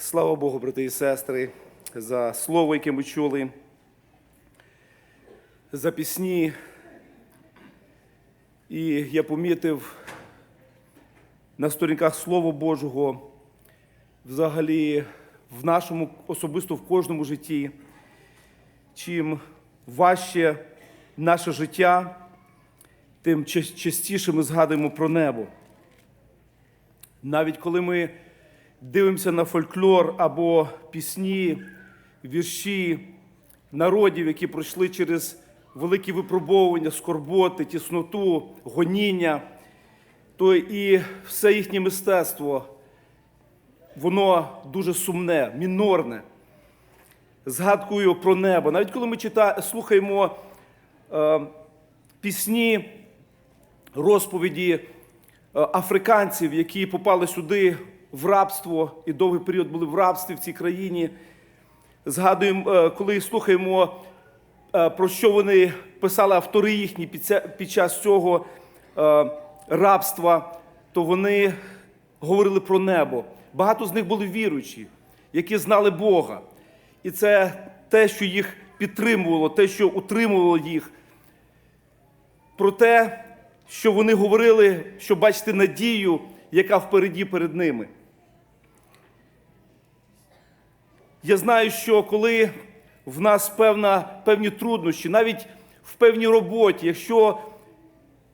Слава Богу, брати і сестри, за слово, яке ми чули, за пісні. І я помітив на сторінках Слова Божого, взагалі в нашому особисто в кожному житті, чим важче наше життя, тим частіше ми згадуємо про небо. Навіть коли ми дивимося на фольклор або пісні, вірші народів, які пройшли через великі випробовування, скорботи, тісноту, гоніння, то і все їхнє мистецтво, воно дуже сумне, мінорне. Згадкою про небо. Навіть коли ми чита... слухаємо е, пісні, розповіді е, африканців, які попали сюди в рабство і довгий період були в рабстві в цій країні. Згадуємо, е, коли слухаємо, е, про що вони писали автори їхні під час цього е, рабства, то вони говорили про небо. Багато з них були віруючі, які знали Бога. І це те, що їх підтримувало, те, що утримувало їх про те, що вони говорили, що бачити надію, яка впереді перед ними. Я знаю, що коли в нас певна, певні труднощі, навіть в певній роботі, якщо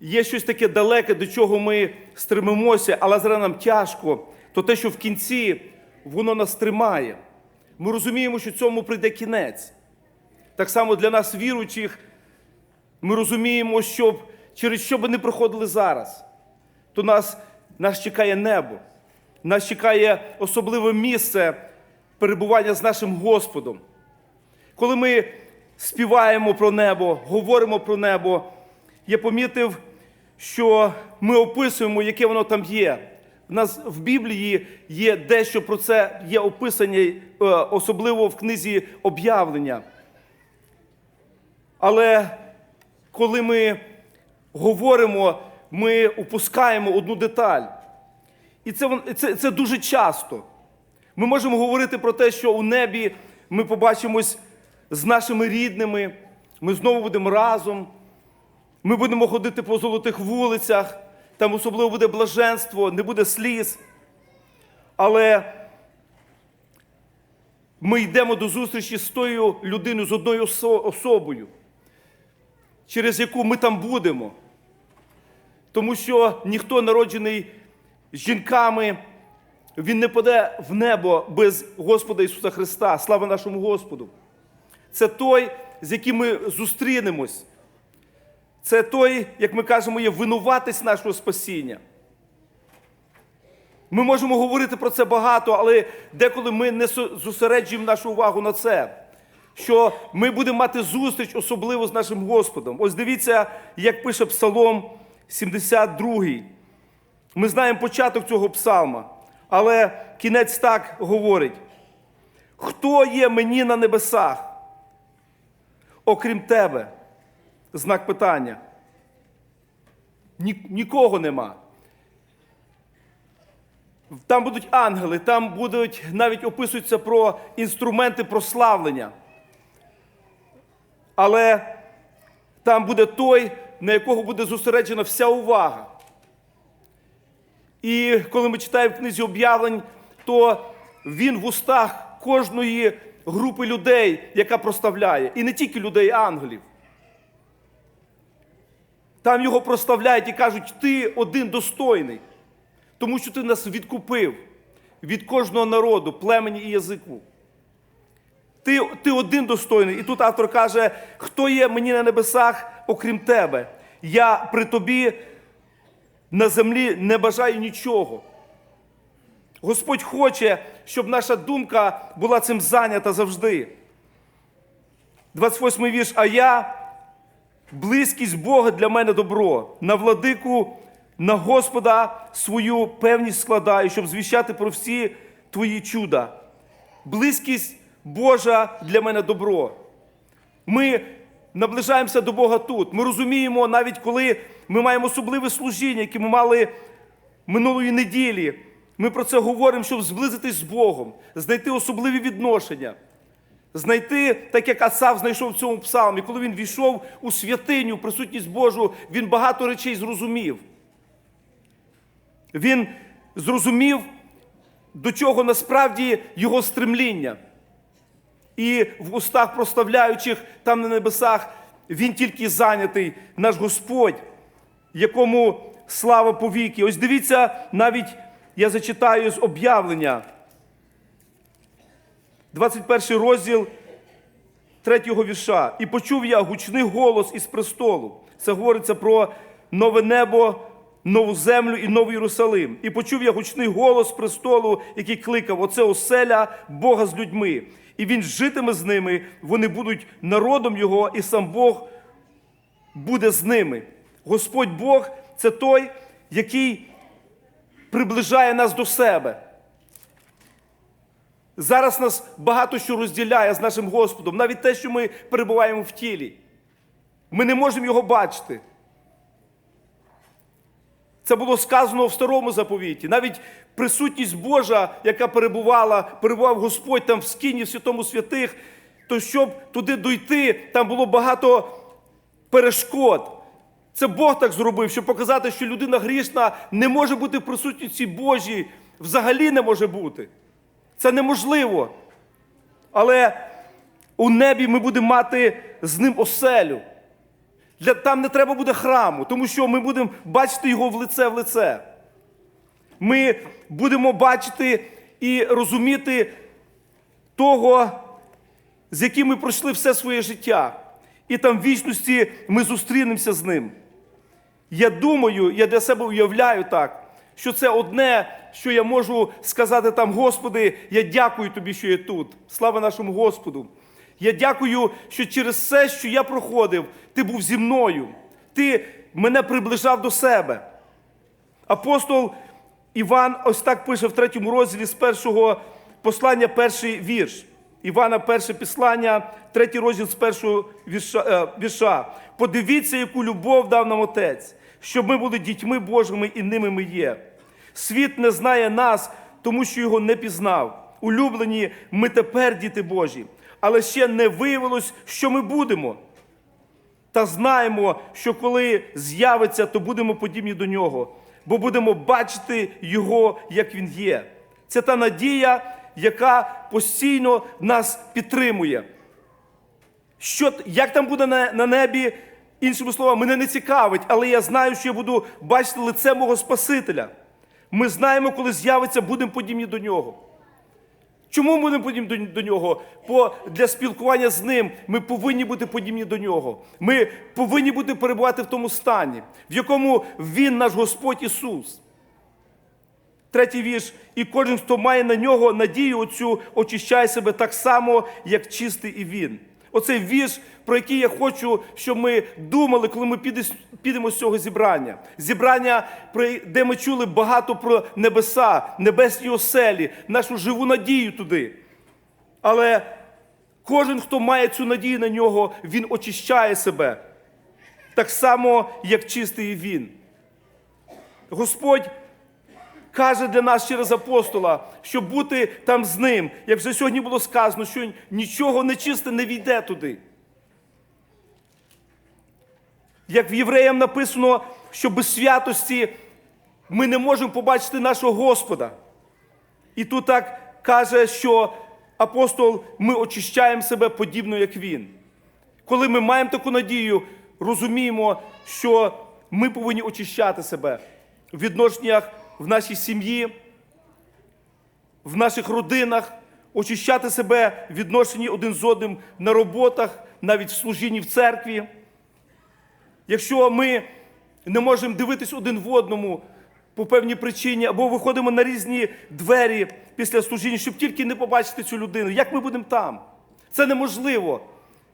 є щось таке далеке, до чого ми стремимося, але зараз нам тяжко, то те, що в кінці воно нас тримає. Ми розуміємо, що цьому прийде кінець. Так само для нас, віруючих, ми розуміємо, що через що би не проходили зараз, то нас, нас чекає небо, нас чекає особливе місце перебування з нашим Господом. Коли ми співаємо про небо, говоримо про небо, я помітив, що ми описуємо, яке воно там є. В нас в Біблії є дещо про це є описання, е, особливо в книзі об'явлення. Але коли ми говоримо, ми упускаємо одну деталь. І це, це, це дуже часто. Ми можемо говорити про те, що у небі ми побачимось з нашими рідними, ми знову будемо разом, ми будемо ходити по золотих вулицях, там особливо буде блаженство, не буде сліз. Але ми йдемо до зустрічі з тою людиною, з одною особою, через яку ми там будемо. Тому що ніхто народжений жінками, він не паде в небо без Господа Ісуса Христа. Слава нашому Господу. Це той, з яким ми зустрінемось. Це той, як ми кажемо, є винуватець нашого спасіння. Ми можемо говорити про це багато, але деколи ми не зосереджуємо нашу увагу на це. Що ми будемо мати зустріч особливо з нашим Господом. Ось дивіться, як пише Псалом 72. Ми знаємо початок цього псалма, але кінець так говорить: хто є мені на небесах, окрім тебе? Знак питання. Нікого нема. Там будуть ангели, там будуть навіть описуються про інструменти прославлення. Але там буде той, на якого буде зосереджена вся увага. І коли ми читаємо в книзі об'явлень, то він в устах кожної групи людей, яка проставляє, і не тільки людей, а ангелів. Там його проставляють і кажуть, ти один достойний, тому що ти нас відкупив від кожного народу, племені і язику. Ти, ти один достойний. І тут автор каже, хто є мені на небесах, окрім тебе. Я при тобі на землі не бажаю нічого. Господь хоче, щоб наша думка була цим зайнята завжди. 28 вірш. А я, близькість Бога для мене добро. На владику, на Господа свою певність складаю, щоб звіщати про всі твої чуда. Близькість Божа для мене добро. Ми наближаємося до Бога тут. Ми розуміємо, навіть коли ми маємо особливе служіння, яке ми мали минулої неділі, Ми про це говоримо, щоб зблизитись з Богом, знайти особливі відношення, знайти, так як Асав знайшов в цьому псалмі, коли він війшов у святиню, присутність Божу, він багато речей зрозумів. Він зрозумів, до чого насправді його стремління. І в устах прославляючих там на небесах він тільки зайнятий, наш Господь, якому слава повіки. Ось дивіться, навіть я зачитаю з об'явлення. 21 розділ 3 вірша. І почув я гучний голос із престолу. Це говориться про нове небо, нову землю і новий Єрусалим. І почув я гучний голос престолу, який кликав: Оце оселя Бога з людьми. І він житиме з ними, вони будуть народом Його, і сам Бог буде з ними. Господь Бог це той, який приближає нас до себе. Зараз нас багато що розділяє з нашим Господом, навіть те, що ми перебуваємо в тілі. Ми не можемо його бачити. Це було сказано в старому заповіті. Навіть присутність Божа, яка перебувала, перебував Господь там в скині, в святому святих, то щоб туди дойти, там було багато перешкод. Це Бог так зробив, щоб показати, що людина грішна не може бути в присутності Божій, взагалі не може бути. Це неможливо. Але у небі ми будемо мати з ним оселю. Для, там не треба буде храму, тому що ми будемо бачити його в лице в лице. Ми будемо бачити і розуміти того, з яким ми пройшли все своє життя. І там в вічності ми зустрінемося з ним. Я думаю, я для себе уявляю так, що це одне, що я можу сказати там, Господи, я дякую Тобі, що я тут. Слава нашому Господу. Я дякую, що через все, що я проходив, Ти був зі мною. Ти мене приближав до себе. Апостол Іван ось так пише в третьому розділі з першого послання, перший вірш. Івана, перше післання, третій розділ з першого вірша, е, вірша. Подивіться, яку любов дав нам Отець, щоб ми були дітьми Божими і ними ми є. Світ не знає нас, тому що його не пізнав. Улюблені, ми тепер діти Божі, але ще не виявилось, що ми будемо. Та знаємо, що коли з'явиться, то будемо подібні до нього, бо будемо бачити Його, як Він є. Це та надія, яка постійно нас підтримує. Що, як там буде на, на небі, іншими словами, мене не цікавить, але я знаю, що я буду бачити лице мого Спасителя. Ми знаємо, коли з'явиться, будемо подібні до нього. Чому ми будемо подібні до нього? Бо для спілкування з ним ми повинні бути подібні до нього. Ми повинні бути перебувати в тому стані, в якому Він, наш Господь Ісус. Третій вірш. І кожен, хто має на нього надію оцю, очищає себе так само, як чистий і він. Оцей вірш, про який я хочу, щоб ми думали, коли ми підемо з цього зібрання. Зібрання, де ми чули багато про небеса, небесні оселі, нашу живу надію туди. Але кожен, хто має цю надію на нього, він очищає себе. Так само, як чистий він. Господь каже для нас через апостола, щоб бути там з ним, як вже сьогодні було сказано, що нічого нечисте не війде туди. Як в євреям написано, що без святості ми не можемо побачити нашого Господа. І тут так каже, що апостол, ми очищаємо себе подібно, як він. Коли ми маємо таку надію, розуміємо, що ми повинні очищати себе в відношеннях в нашій сім'ї, в наших родинах, очищати себе в відношенні один з одним на роботах, навіть в служінні в церкві. Якщо ми не можемо дивитись один в одному по певній причині, або виходимо на різні двері після служіння, щоб тільки не побачити цю людину, як ми будемо там? Це неможливо.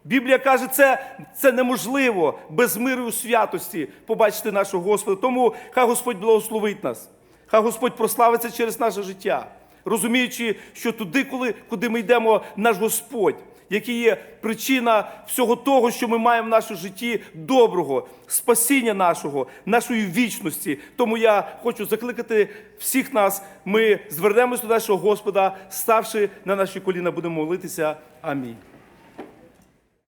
Біблія каже, це, це неможливо без миру і святості побачити нашого Господа. Тому хай Господь благословить нас, хай Господь прославиться через наше життя, розуміючи, що туди, коли, куди ми йдемо, наш Господь, який є причина всього того, що ми маємо в нашому житті доброго, спасіння нашого, нашої вічності. Тому я хочу закликати всіх нас. Ми звернемось до нашого Господа, ставши на наші коліна, будемо молитися. Амінь.